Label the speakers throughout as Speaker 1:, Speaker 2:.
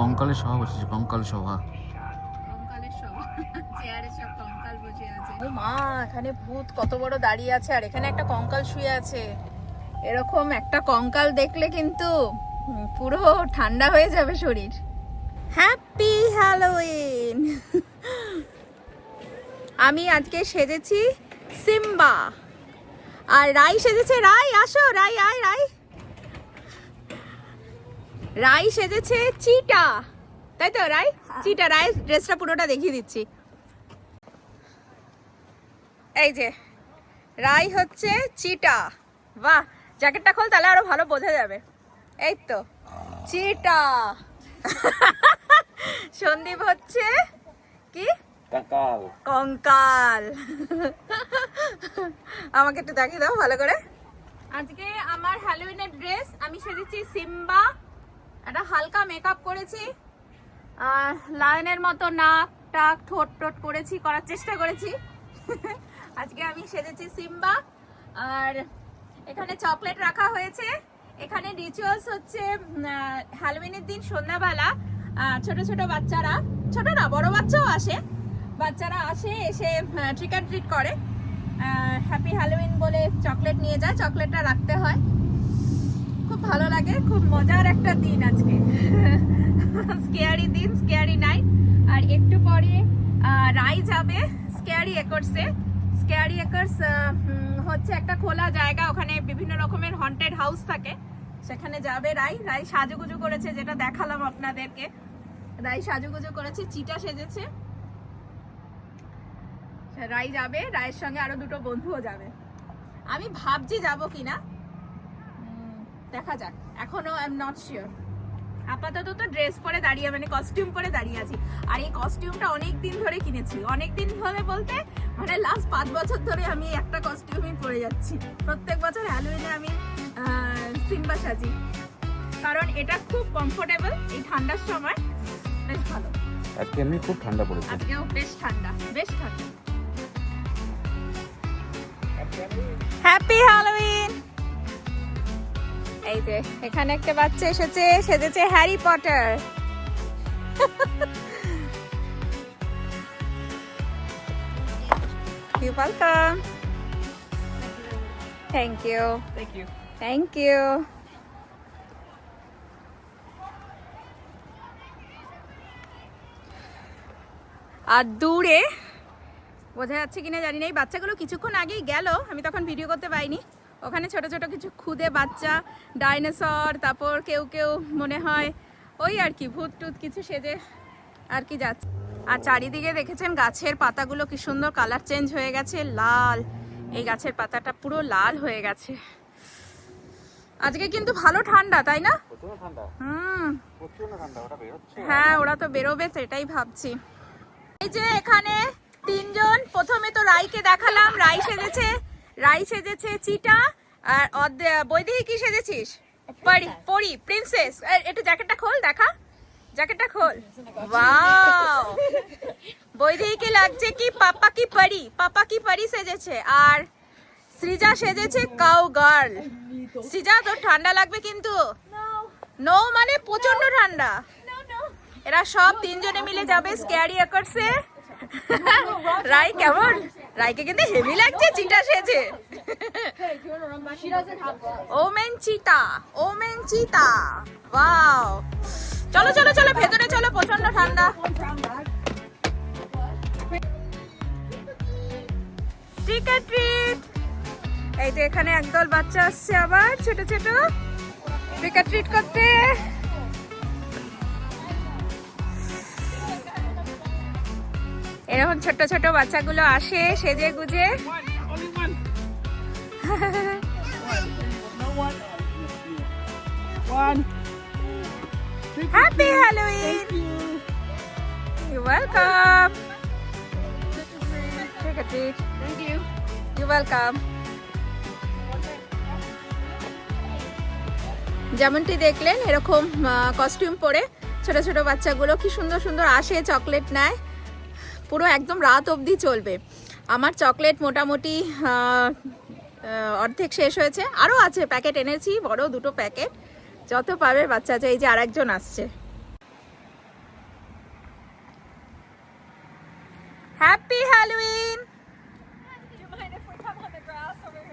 Speaker 1: কঙ্কালের সভা বসেছে কঙ্কাল সভা।
Speaker 2: কঙ্কালের সব চেয়ারে সব কঙ্কাল বসে আছে। মা এখানে ভূত কত বড় দাঁড়িয়ে আছে আর এখানে একটা কঙ্কাল শুয়ে আছে। এরকম একটা কঙ্কাল দেখলে কিন্তু পুরো ঠান্ডা হয়ে যাবে শরীর। হ্যাপি হ্যালোইন আমি আজকে সেজেছি সিম্বা। আর রাই সেজেছে রাই আসো রাই আয় রাই। রাই সেজেছে চিটা। তাই তো রাই? চিটা রাই ড্রেসটা পুরোটা দেখিয়ে দিচ্ছি। এই যে রাই হচ্ছে চিটা। বাহ জ্যাকেটটা খোল তাহলে আরও ভালো বোঝা যাবে। এই তো চিটা। সন্দীপ হচ্ছে কি?
Speaker 1: কাকাল
Speaker 2: কঙ্কাল। আমাকে একটু দেখিয়ে দাও ভালো করে। আজকে আমার হ্যালোইনের ড্রেস আমি সেজেছি সিম্বা। একটা হালকা মেকআপ করেছি। লায়নের মতো নাক টাক ঠোঁট টোট করেছি, করার চেষ্টা করেছি। আজকে আমি সেজেছি সিম্বা। আর এখানে চকলেট রাখা হয়েছে। এখানে রিচুয়ালস হচ্ছে হ্যালোইনের দিন সন্ধ্যাবেলা ছোট ছোট বাচ্চারা, ছোট না, বড় বাচ্চাও আসে। বাচ্চারা আসে, এসে ট্রিট করে। হ্যাপি হ্যালোইন বলে চকলেট নিয়ে যায়। চকলেটটা রাখতে হয়। ভালো লাগে, খুব মজার একটা দিন আজকে। স্কেয়ারি দিন, স্কেয়ারি নাইট। আর একটু পরে রাই যাবে স্কেয়ারি একর্সে স্কেয়ারি একর্স হচ্ছে একটা খোলা জায়গা, ওখানে বিভিন্ন রকমের হন্টেড হাউস থাকে। সেখানে যাবে রাই। রাই সাজুগুজু করেছে, যেটা দেখালাম আপনাদেরকে। রাই সাজুগুজু করেছে, চিটা সেজেছে। রাই যাবে, রায়ের সঙ্গে আরও দুটো বন্ধুও যাবে। আমি ভাবছি যাব কিনা। দেখা যাক। এখনও আই এম নট শিওর আপাতত তো ড্রেস পরে দাঁড়িয়ে মানে কস্টিউম পরে দাঁড়িয়ে আছি। আর এই কস্টিউমটা অনেক দিন ধরে কিনেছি। অনেক দিন ধরে বলতে মানে লাস্ট পাঁচ বছর ধরে আমি একটা কস্টিউমই পরে যাচ্ছি। প্রত্যেক বছর হ্যালোইনে আমি সিম্বা সাজি। কারণ এটা খুব কমফোর্টেবল এই ঠান্ডার সময়। বেশ ভালো।
Speaker 1: আজকে এমনি খুব ঠান্ডা পড়েছে।
Speaker 2: আজকেও বেশ ঠান্ডা। বেশ ঠান্ডা। হ্যাপি হ্যালোউইন এই যে এখানে একটা বাচ্চা এসেছে সেজেছে Harry Potter. You welcome thank you
Speaker 1: thank you
Speaker 2: thank you আর দূরে বোঝা যাচ্ছে কিনা জানি না এই বাচ্চাগুলো কিছুক্ষণ আগেই গেল আমি তখন ভিডিও করতে পাইনি ওখানে ছোট ছোট কিছু খুদে বাচ্চা ডাইনোসর তারপর কেউ কেউ মনে হয় ওই আর কি ভূত টুত কিছু সেজে আর কি যাচ্ছে। আর চারিদিকে দেখেছেন গাছের পাতাগুলো কি সুন্দর কালার চেঞ্জ হয়ে গেছে লাল। এই গাছের পাতাটা পুরো লাল হয়ে গেছে। আজকে কিন্তু ভালো ঠান্ডা তাই না? হুম। হ্যাঁ ওরা তো বেরোবে সেটাই ভাবছি। এই যে এখানে তিনজন প্রথমে তো রাইকে দেখালাম রাই সেজেছে। রাই সেজেছে চিটা আর বৈদেহী কি সেজেছিস? পরি পরি প্রিন্সেস একটু জ্যাকেটটা খোল দেখা। জ্যাকেটটা খোল। ওয়াও বৈদেহীকে লাগছে কি পাপা কি পরি? পাপা কি পরি সেজেছে। আর সৃজা সেজেছে কাউ গার্ল সৃজা তোর ঠান্ডা লাগবে কিন্তু। নো মানে প্রচণ্ড ঠান্ডা। এরা সব তিনজনে মিলে যাবে স্ক্যারি একর্সে রাই কেমন? রাইকে কিন্তু হেভি লাগছে, চিটা সেজে। ওমেন চিতা ওমেন চিতা ওয়াও চলো চলো চলো, ভেতরে চলো প্রচণ্ড ঠান্ডা। ট্রিক ট্রিট এই যে এখানে একদল বাচ্চা আসছে আবার, ছোট ছোট। ট্রিট করতে। এরকম ছোট ছোট বাচ্চাগুলো আসে সেজে গুজে। হ্যাপি হ্যালোইন ওয়েলকাম যেমনটি দেখলেন এরকম কস্টিউম পরে ছোট ছোট বাচ্চাগুলো কি সুন্দর সুন্দর আসে চকলেট নেয়। পুরো একদম রাত অবধি চলবে আমার চকলেট মোটামুটি অর্ধেক শেষ হয়েছে আরও আছে প্যাকেট এনেছি বড় দুটো প্যাকেট যত পাবে বাচ্চা এই যে আরেকজন আসছে happy
Speaker 3: Halloween!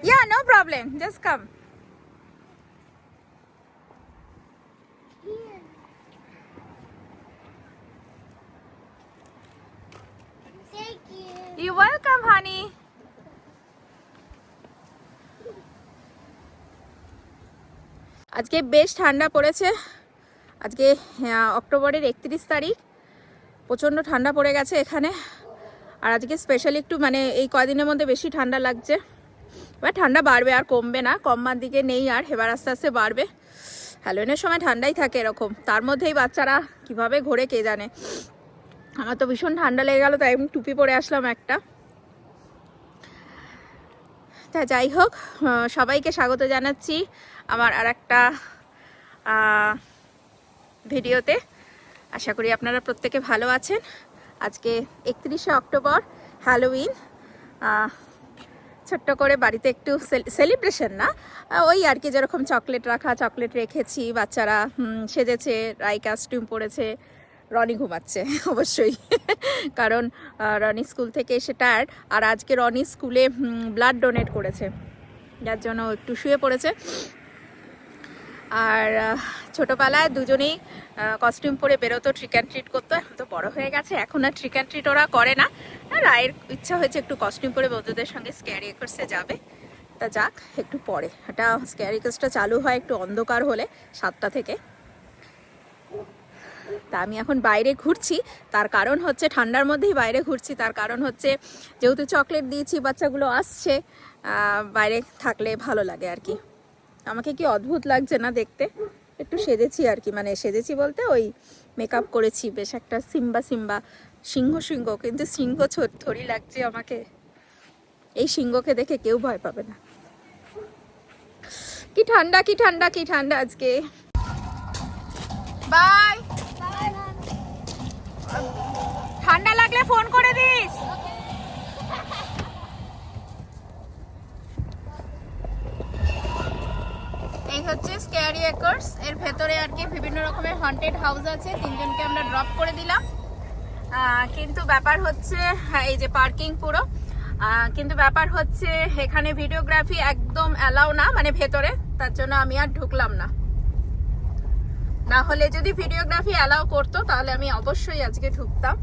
Speaker 2: Yeah, no problem. Just come.
Speaker 3: You.
Speaker 2: You're welcome, honey. আজকে বেশ ঠান্ডা পড়েছে। আজকে অক্টোবরের একত্রিশ তারিখ। প্রচণ্ড ঠান্ডা পড়ে গেছে এখানে। আর আজকে স্পেশালি একটু মানে এই কদিনের মধ্যে বেশি ঠান্ডা লাগছে। এবার ঠান্ডা বাড়বে আর কমবে না। কমবার দিকে নেই আর এবার আস্তে আস্তে বাড়বে। হ্যালোইনের সময় ঠান্ডাই থাকে এরকম। তার মধ্যেই বাচ্চারা কীভাবে ঘোরে কে জানে। আমার তো ভীষণ ঠান্ডা লেগে গেল, তাই আমি টুপি পরে আসলাম একটা। তা যাই হোক সবাইকে স্বাগত জানাচ্ছি আমার আর একটা ভিডিওতে। আশা করি আপনারা প্রত্যেকে ভালো আছেন। আজকে একত্রিশে অক্টোবর হ্যালোউইন ছোট্ট করে বাড়িতে একটু সেলিব্রেশন না? ওই আর কি, যেরকম চকলেট রাখা চকলেট রেখেছি, বাচ্চারা সেজেছে, রাই কাস্টিউম পরেছে। রনি ঘুমাচ্ছে, অবশ্যই। কারণ রনি স্কুল থেকে এসে টায়ার্ড আর আজকে রনি স্কুলে ব্লাড ডোনেট করেছে। যার জন্য একটু শুয়ে পড়েছে। আর ছোটোবেলায় দুজনেই কস্টিউম পরে বেরোতো ট্রিক অ্যান্ড ট্রিট করতো, এখন তো বড় হয়ে গেছে, এখন আর ট্রিক অ্যান্ড ট্রিট ওরা করে না। রায়ের ইচ্ছা হয়েছে একটু কস্টিউম পরে বন্ধুদের সঙ্গে স্ক্যারি একর্সে যাবে। তা যাক, একটু পরে। এটা স্ক্যারি একর্সটা চালু হয় একটু অন্ধকার হলে, সাতটা থেকে। তা আমি এখন বাইরে ঘুরছি। তার কারণ হচ্ছে ঠান্ডার মধ্যেই বাইরে ঘুরছি। তার কারণ হচ্ছে যেহেতু চকলেট দিয়েছি, বাচ্চাগুলো আসছে বাইরে থাকলে ভালো লাগে আর কি। আমাকে কি অদ্ভুত লাগছে না দেখতে? একটু সেজেছি আর কি। মানে সেজেছি বলতে ওই মেকআপ করেছি, বেশ একটা সিম্বা সিম্বা, সিংহ সিংহ, কিন্তু সিংহ থরি লাগছে আমাকে। এই সিংহকে দেখে কেউ ভয় পাবে না। কি ঠান্ডা কি ঠান্ডা কি ঠান্ডা আজকে। বাই! ঠান্ডা ফোন করে দিস। এই হচ্ছে স্ক্যারি একর্স এর ভেতরে আর কি বিভিন্ন রকমের হন্টেড হাউস আছে। তিনজনকে আমরা ড্রপ করে দিলাম। কিন্তু ব্যাপার হচ্ছে, এই যে পার্কিং পুরো কিন্তু ব্যাপার হচ্ছে, এখানে ভিডিওগ্রাফি একদম অ্যালাউ না মানে ভেতরে। তার জন্য আমি আর ঢুকলাম না। না হলে যদি ভিডিওগ্রাফি অ্যালাউ করতো, তাহলে আমি অবশ্যই আজকে ঢুকতাম।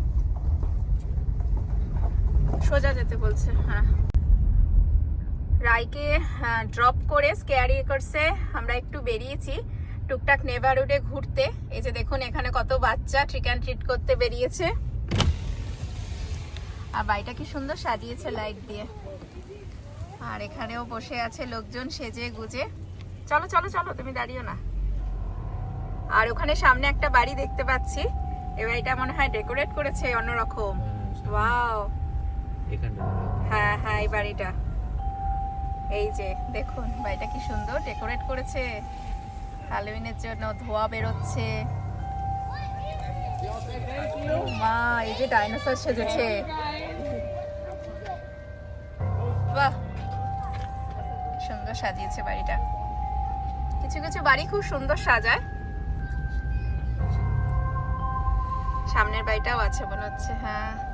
Speaker 2: সোজা যেতে বলছে হ্যাঁ। রাইকে ড্রপ করে স্কেয়ারি একর্সে আমরা একটু বেরিয়েছি টুকটাক নেভারহুডে ঘুরতে। এই যে দেখুন এখানে কত বাচ্চা ট্রিক অ্যান্ড ট্রিট করতে বেরিয়েছে। আর বাড়িটা কি সুন্দর সাজিয়েছে লাইট দিয়ে। আর এখানেও বসে আছে লোকজন সেজে গুজে। চলো চলো চলো তুমি দাঁড়িও না। আর ওখানে সামনে একটা বাড়ি দেখতে পাচ্ছি। এই বাড়িটা মনে হয় ডেকোরেট করেছে অন্যরকম। ওয়াও হ্যাঁ হ্যাঁ এই বাড়িটা। এই যে, দেখুন, বাড়িটা কি সুন্দর, ডেকোরেট করেছে। হ্যালোইনের জন্য ধোয়া বেরোচ্ছে। মা, এই যে ডাইনোসর সেজেছে। বাহ! সুন্দর সাজিয়েছে বাড়িটা। কিছু কিছু বাড়ি খুব সুন্দর সাজায়। সামনের বাড়িটাও আছে মনে হচ্ছে হ্যাঁ।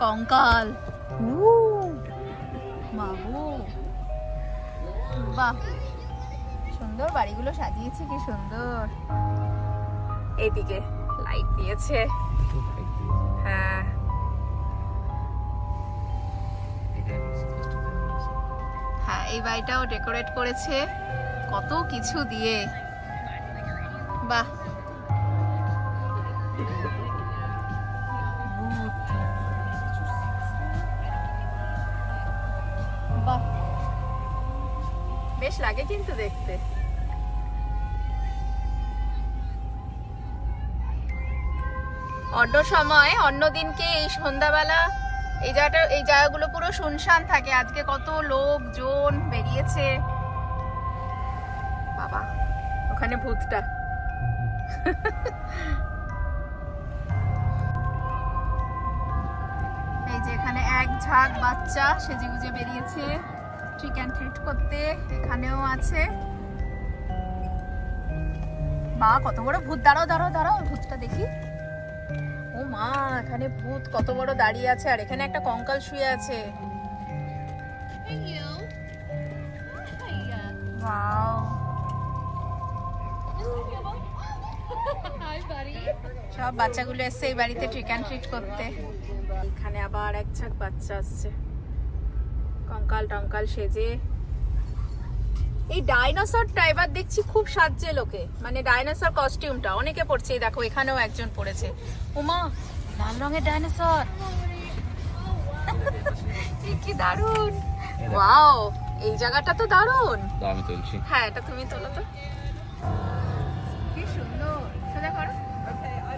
Speaker 2: কঙ্কাল। বাবু। বাহ, সুন্দর বাড়িগুলো সাজিয়েছে, কি সুন্দর। এইদিকে লাইট দিয়েছে। হ্যাঁ। হ্যাঁ এই বাড়িটাও ডেকোরেট করেছে। কত কিছু দিয়ে। বাহ। দেখতে। অন্য সময়, অন্য দিনকে এই সন্ধ্যাবেলা এই জায়গাটা, এই জায়গাগুলো পুরো শুনশান থাকে। আজকে কত লোকজন বেরিয়েছে। বাবা, ওখানে ভূতটা। এই যে এখানে এক ঝাঁক বাচ্চা সেজে গুজে বেরিয়েছে। ট্রিক অ্যান্ড ট্রিট করতে এখানেও আছে। মা কত বড় ভূত! দাঁড়াও দাঁড়াও দাঁড়াও ভূতটা দেখি। ও মা এখানে ভূত কত বড় দাঁড়িয়ে আছে আর এখানে একটা কঙ্কাল শুয়ে আছে। Wow. সব বাচ্চাগুলো এসছে এই বাড়িতে ট্রিক অ্যান্ড ট্রিট করতে। এখানে আবার এক ঝাঁক বাচ্চা আসছে। কঙ্কাল টঙ্কাল সেজে। এই ডাইনোসরটা এবার দেখছি খুব সাজছে লোকে। মানে ডাইনোসর কস্টিউমটা। অনেকে পড়ছে এই দেখো এখানেও একজন পড়েছে। উমা লাল রঙের ডাইনোসর। কি দারুণ ওয়াও এই জায়গাটা তো
Speaker 1: দারুণ আমি তুলছি।
Speaker 2: হ্যাঁ এটা তুমি তোলো তো। কি সুন্দর। সোজা করো।
Speaker 3: Okay, I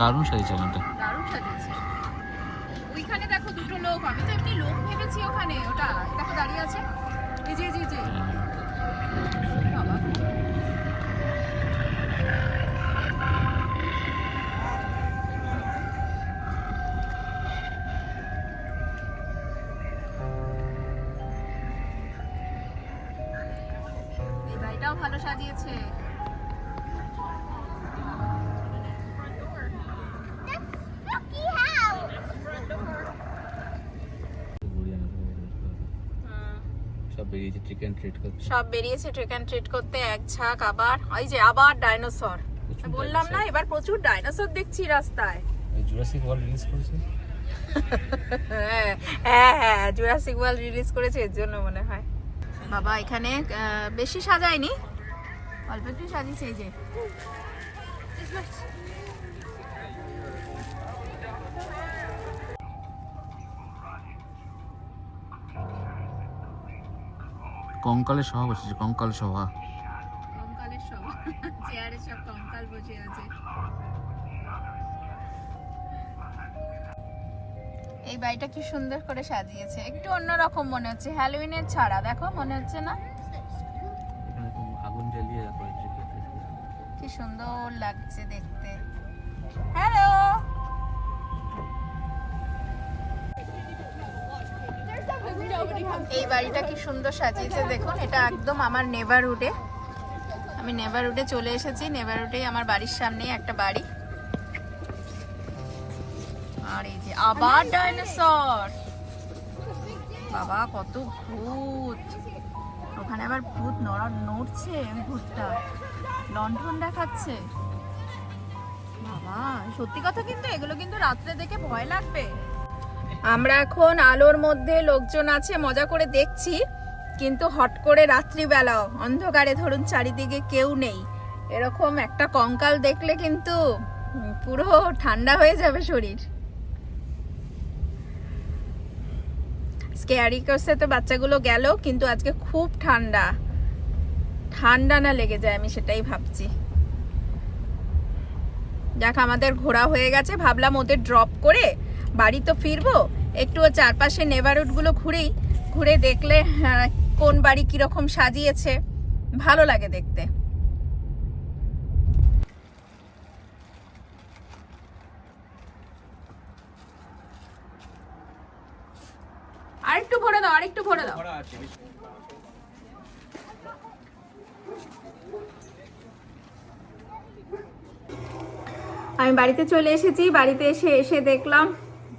Speaker 1: দারুণ সাজিয়েছে এটা
Speaker 2: দারুণ সাজিয়েছে। ওইখানে দেখো দুটো লোক আমি তো এমনি লোক ভেবেছি ওখানে ওটা দেখো দাঁড়িয়ে আছে। এই যে এই যে,
Speaker 1: বেরিয়েছে চিকেন ট্রিট করতে
Speaker 2: সব বেরিয়েছে ট্রেক অ্যান্ড ট্রিট করতে এক ঝাঁক আবার ওই যে আবার ডাইনোসর বললাম না এবার প্রচুর ডাইনোসর দেখছি রাস্তায়।
Speaker 1: জুরাসিক ওয়ার্ল্ড রিলিজ করেছে?
Speaker 2: হ্যাঁ হ্যাঁ হ্যাঁ জুরাসিক ওয়ার্ল্ড রিলিজ করেছে এর জন্য মনে হয়। বাবা এখানে বেশি সাজায়নি। অল্প একটু সাজিয়েছে এই যে।
Speaker 1: কঙ্কালের সভা বসেছে কঙ্কাল সভা।
Speaker 2: কঙ্কালের সব চেয়ারে সব কঙ্কাল বসে আছে। এই বাড়িটা কি সুন্দর করে সাজিয়েছে একটু অন্যরকম মনে হচ্ছে হ্যালোইনের ছাড়া দেখো মনে হচ্ছে না?
Speaker 1: আগুন জ্বালিয়ে
Speaker 2: কি সুন্দর লাগছে দেখতে। হ্যালো এই বাড়িটা কি সুন্দর সাজিয়েছে দেখুন, এটা একদম আমার নেভারহুডে আমি নেভারহুডে চলে এসেছি নেভারহুডেই আমার বাড়ির সামনেই একটা বাড়ি। আর এই যে আবার ডাইনোসর বাবা, কত ভূত! ওখানে আবার ভূত নড়া, নড়ছে ভূতটা। লণ্ঠন দেখাচ্ছে। বাবা, সত্যি কথা কিন্তু এগুলো কিন্তু রাত্রে দেখে ভয় লাগবে। আমরা এখন আলোর মধ্যে লোকজন আছে, মজা করে দেখছি। কিন্তু হট করে রাত্রিবেলা অন্ধকারে ধরুন চারিদিকে কেউ নেই। এরকম একটা কঙ্কাল দেখলে কিন্তু পুরো ঠান্ডা হয়ে যাবে শরীর। স্কেয়ারি করছে তো বাচ্চাগুলো গেল, কিন্তু আজকে খুব ঠান্ডা। ঠান্ডা না লেগে যায়, আমি সেটাই ভাবছি। যাক, আমাদের ঘোরা হয়ে গেছে, ভাবলাম ওদের ড্রপ করে বাড়ি তো ফিরবো একটু চারপাশে নেবারুটগুলো ঘুরেই ঘুরে দেখলে আহ, কোন বাড়ি কীরকম সাজিয়েছে ভালো লাগে দেখতে। আরেকটু ভরে দাও আরেকটু ভরে দাও। আমি বাড়িতে চলে এসেছি বাড়িতে এসে এসে দেখলাম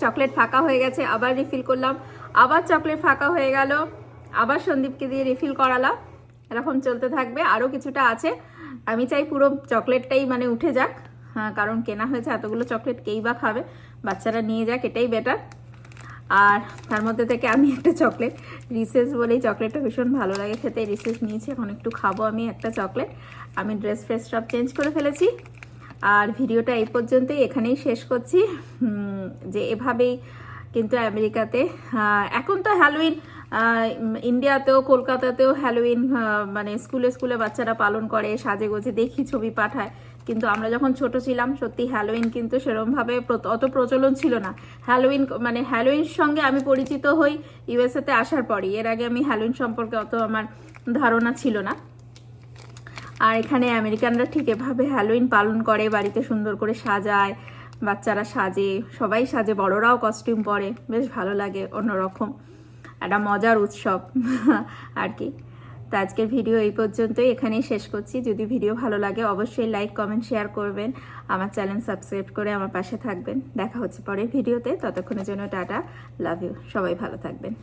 Speaker 2: চকলেট ফাঁকা হয়ে গেছে, আবার রিফিল করলাম। আবার চকলেট ফাঁকা হয়ে গেল, আবার সন্দীপকে দিয়ে রিফিল করালাম। এরকম চলতে থাকবে আরও কিছুটা আছে। আমি চাই পুরো চকলেটটাই মানে উঠে যাক হ্যাঁ কারণ কেনা হয়েছে এতগুলো চকলেট, কেই বা খাবে? বাচ্চারা নিয়ে যাক, এটাই বেটার আর তার মধ্যে থেকে আমি একটা চকলেট রিসেস বলেই চকলেটটা ভীষণ ভালো লাগে খেতে। রিসেস নিয়েছি, এখন একটু খাব আমি একটা চকলেট। আমি ড্রেস ফ্রেস সব চেঞ্জ করে ফেলেছি। আর ভিডিওটা এই পর্যন্তই, এখানেই শেষ করছি। যে এভাবেই কিন্তু আমেরিকাতে এখন তো হ্যালোইন ইন্ডিয়াতেও, কলকাতাতেও হ্যালোইন মানে স্কুলে স্কুলে বাচ্চারা পালন করে, সাজে গোজে দেখি ছবি পাঠায়। কিন্তু আমরা যখন ছোট ছিলাম, সত্যি হ্যালোইন কিন্তু সেরমভাবে অত প্রচলন ছিল না। হ্যালোইন মানে হ্যালোইন সঙ্গে আমি পরিচিত হই ইউএসএতে আসার পরই। এর আগে আমি হ্যালোইন সম্পর্কে অত আমার ধারণা ছিল না। আর এখানে আমেরিকানরা ঠিক এভাবে হ্যালোইন পালন করে, বাড়িতে সুন্দর করে সাজায়, বাচ্চারা সাজে, সবাই সাজে, বড়রাও কস্টিউম পরে, বেশ ভালো লাগে অন্যরকম। একটা মজার উৎসব আর কি। তো আজকের ভিডিও এই পর্যন্তই, এখানেই শেষ করছি। যদি ভিডিও ভালো লাগে, অবশ্যই লাইক কমেন্ট শেয়ার করবেন। আমার চ্যানেল সাবস্ক্রাইব করে আমার পাশে থাকবেন। দেখা হচ্ছে পরের ভিডিওতে। ততক্ষণের জন্য টাটা লাভ ইউ সবাই ভালো থাকবেন।